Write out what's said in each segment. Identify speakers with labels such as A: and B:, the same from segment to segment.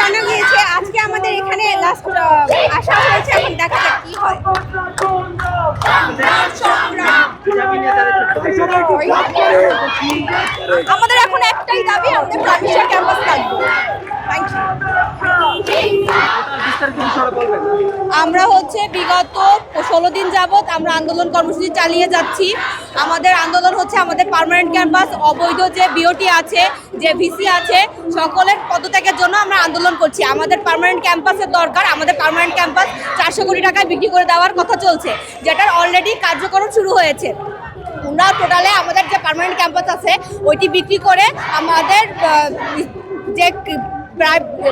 A: জানা গিয়েছে আজকে আমাদের এখানে লাস্ট আসা হয়েছে। এখন দেখা কি হয়। আমাদের এখন একটাই দাবি, আমাদের প্রাণীশার ক্যাম্পাস থাকবে। Thank you. আমরা হচ্ছে বিগত ষোলো দিন যাবত আমরা আন্দোলন কর্মসূচি চালিয়ে যাচ্ছি। আমাদের আন্দোলন হচ্ছে আমাদের পার্মানেন্ট ক্যাম্পাস অবৈধ যে বিওটি আছে, যে ভিসি আছে, সকলের পদত্যাগের জন্য আমরা আন্দোলন করছি। আমাদের পার্মানেন্ট ক্যাম্পাসের দরকার, আমাদের পার্মানেন্ট ক্যাম্পাস চারশো কোটি টাকায় বিক্রি করে দেওয়ার কথা চলছে, যেটার অলরেডি কার্যক্রম শুরু হয়েছে। আমরা টোটালে আমাদের যে পার্মানেন্ট ক্যাম্পাস আছে, ওইটি বিক্রি করে আমাদের যে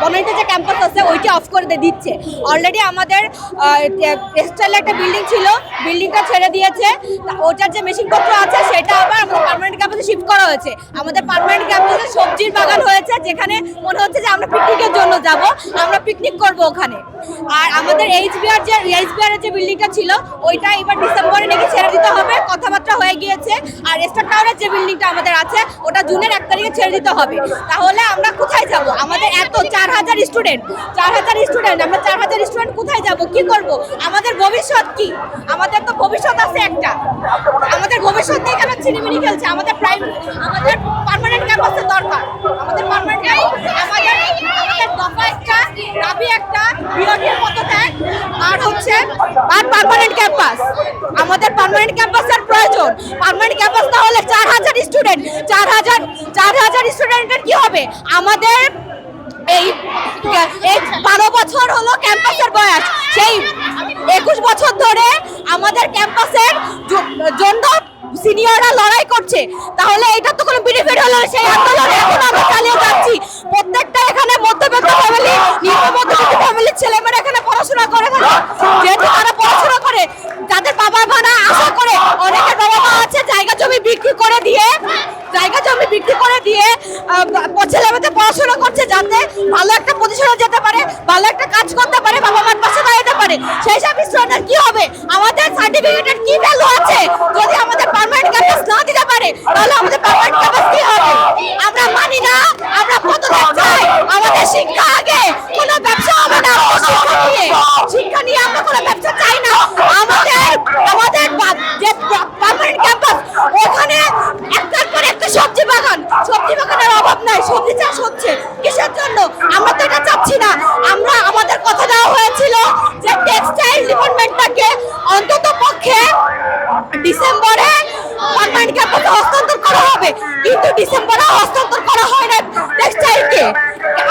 A: বনানীতে যে ক্যাম্পাস আছে, ওইটি অফ করে দিচ্ছে। অলরেডি আমাদের টেক্সটাইলে একটা বিল্ডিং ছিল বিল্ডিংটা ছেড়ে দিয়েছে। ওটার যে মেশিনপত্র আছে, সেটা আবার আমাদের পার্মানেন্ট ক্যাম্পাসে শিফট করা হয়েছে। আমাদের পার্মানেন্ট ক্যাম্পাসে সবজির বাগান হয়েছে, যেখানে মনে হচ্ছে যে আমরা পিকনিকের জন্য যাব। আমরা পিকনিক করব ওখানে। আর আমাদের এইচবিআর যে এইচবিআর যে বিল্ডিংটা ছিল, ওইটা এবার ডিসেম্বরে নাকি ছেড়ে দিতে হবে। কথাবার্তা হয়ে গিয়েছে। আর স্টার টাওয়ারের যে বিল্ডিংটা আমাদের আছে, ওটা জুনের এক তারিখে ছেড়ে দিতে হবে। তাহলে আমরা কোথায় যাব? আমাদের এত চার হাজার স্টুডেন্ট চার হাজার স্টুডেন্ট আমরা চার হাজার স্টুডেন্ট কোথায় যাব? কি করব? আমাদের ভবিষ্যৎ কি? আমাদের তো ভবিষ্যৎ আছে একটা। আমাদের ভবিষ্যৎ নিয়ে কেন ছিনিমিনি খেলছে? আমাদের প্রাইম আমাদের পার্মানেন্ট ক্যাম্পাসের দরকার। আমাদের পার্মানেন্ট আমাদের আমাদের দফা একটা দাবি একটা বিরোধীর মতো দেয়। আর হচ্ছে, আর পারমানেন্ট ক্যাম্পাস আমাদের পারমানেন্ট ক্যাম্পাসের প্রয়োজন। পার্মানেন্ট ক্যাম্পাস না হলে চার হাজার স্টুডেন্ট চার হাজার চার হাজার স্টুডেন্টের কি হবে? আমাদের এই এই বারো বছর হলো ক্যাম্পাসের বয়স। সেই একুশ বছর ধরে আমাদের ক্যাম্পাসের জন্য সিনিয়ররা লড়াই করছে। তাহলে এটা তো কোনো বেনিফিট হলো না। সেই আন্দোলনে এখন আমরা চালিয়ে যাচ্ছি। প্রত্যেকটা এখানে মধ্যবিত্ত ফ্যামিলি নিম্ন মধ্যবিত্ত ফ্যামিলির ছেলেমেয়েরা এখানে পড়াশোনা করে থাকে। যেহেতু তারা পড়াশোনা করে, যাদের বাবা মারা আশা করে, অনেকের বাবা মা আছে, জায়গা জমি বিক্রি করে দিয়ে, জায়গা জমি বিক্রি করে দিয়ে ছেলেমেয়েদের পড়াশোনা করছে। যাতে ভালো একটা পজিশনে যেতে পারে, ভালো একটা কাজ করতে পারে বাবা মার পাশে দাঁড়াতে পারে। সেই সব কি হবে? আমাদের সার্টিফিকেটের কি ভ্যালু আছে যদি আমাদের পার্মানেন্ট ক্যাম্পাস না দিতে পারে তাহলে আমাদের পার্মানেন্ট ক্যাম্পাস কি হবে আমরা মানি না আমরা পদত্যাগ চাই আমাদের শিক্ষা আগে কোনো ব্যবসা হবে না আমাদের শিক্ষা নিয়ে শিক্ষা নিয়ে আমরা কোনো ব্যবসা চাই না আমাদের আমাদের বা- যে পার্মানেন্ট ক্যাম্পাস ওখানে একটার পর একটা সবজি বাগান সবজি বাগানের অভাব নাই সবজি চাষ হচ্ছে কিসের জন্য আমরা তো এটা চাচ্ছি না আমরা আমাদের কথা দেওয়া হয়েছিল যে টেক্সটাইল ডিপার্টমেন্টটাকে অন্তত পক্ষে ডিসেম্বরে ক্যাম্পাসে হস্তান্তর করা হবে। কিন্তু ডিসেম্বরে হস্তান্তর করা হয় না টেক্সটাইলকে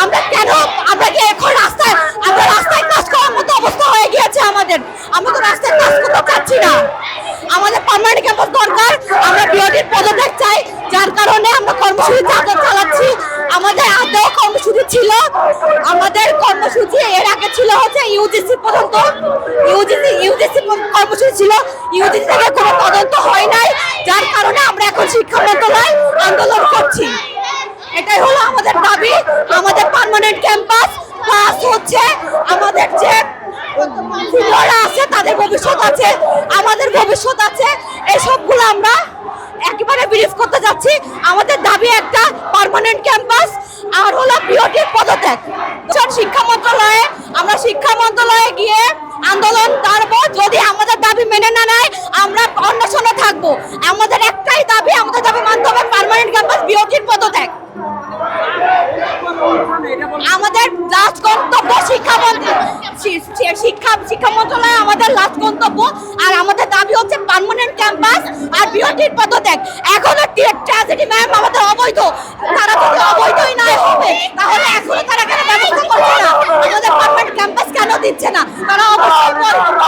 A: আমরা কেন আমরা কি এখন রাস্তায় আমরা রাস্তায় কাজ করার মতো অবস্থা হয়ে গিয়েছে আমাদের। আমরা তো রাস্তায় কাজ করতে চাচ্ছি না। আমাদের পার্মানেন্ট ক্যাম্পাস দরকার। আমরা বিরোধীর পদত্যাগ চাই, যার কারণে আমরা কর্মসূচি চালাচ্ছি। আমাদের আদৌ কর্মসূচি ছিল। আমাদের কর্মসূচি এর আগে ছিল হচ্ছে ইউজিসি পর্যন্ত। ইউজিসি ইউজিসি কর্মসূচি ছিল। ইউজিসি থেকে কোনো তদন্ত হয় নাই, যার কারণে আমরা এখন শিক্ষা মন্ত্রণালয় আন্দোলন করছি। এটাই হলো আমাদের দাবি। আমাদের পার্মানেন্ট ক্যাম্পাস প্লাস হচ্ছে আমাদের যে সিনিয়ররা আছে, তাদের ভবিষ্যৎ আছে, আমাদের ভবিষ্যৎ আছে। এই সবগুলো আমরা একেবারে ব্রিফ করতে যাচ্ছি। আমাদের দাবি একটা পার্মানেন্ট ক্যাম্পাস আর হলো বিওটির পদত্যাগ। শিক্ষা মন্ত্রণালয়ে, আমরা শিক্ষা মন্ত্রণালয়ে গিয়ে আন্দোলন করব যদি আমাদের দাবি মেনে না নেয়, আমরা অন্বেষণে থাকব। আমাদের একটাই দাবি, আমাদের দাবি মানতে হবে পার্মানেন্ট ক্যাম্পাস বিওটির পদত্যাগ। আমাদের গন্তব্য শিক্ষা মন্ত্রী শিক্ষা শিক্ষা মন্ত্রণালয় আমাদের লাস্ট গন্তব্য। আর আমাদের দাবি হচ্ছে পার্মানেন্ট ক্যাম্পাস আর বিওটির পদত্যাগ। এখনও ট্র্যাজেডি ম্যাম আমাদের অবৈধ। তারা যদি অবৈধই না হবে, তাহলে এখনও তারা কেন ব্যবস্থা করছে না? আমাদের পার্মানেন্ট ক্যাম্পাস কেন দিচ্ছে না? তারা অবশ্যই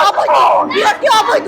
A: অবৈধ বিওটি অবৈধ।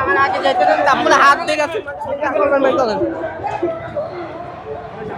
B: আমার আগে যেতে দেন তারপরে হাত আছে করবেন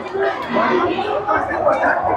B: Questa è importante,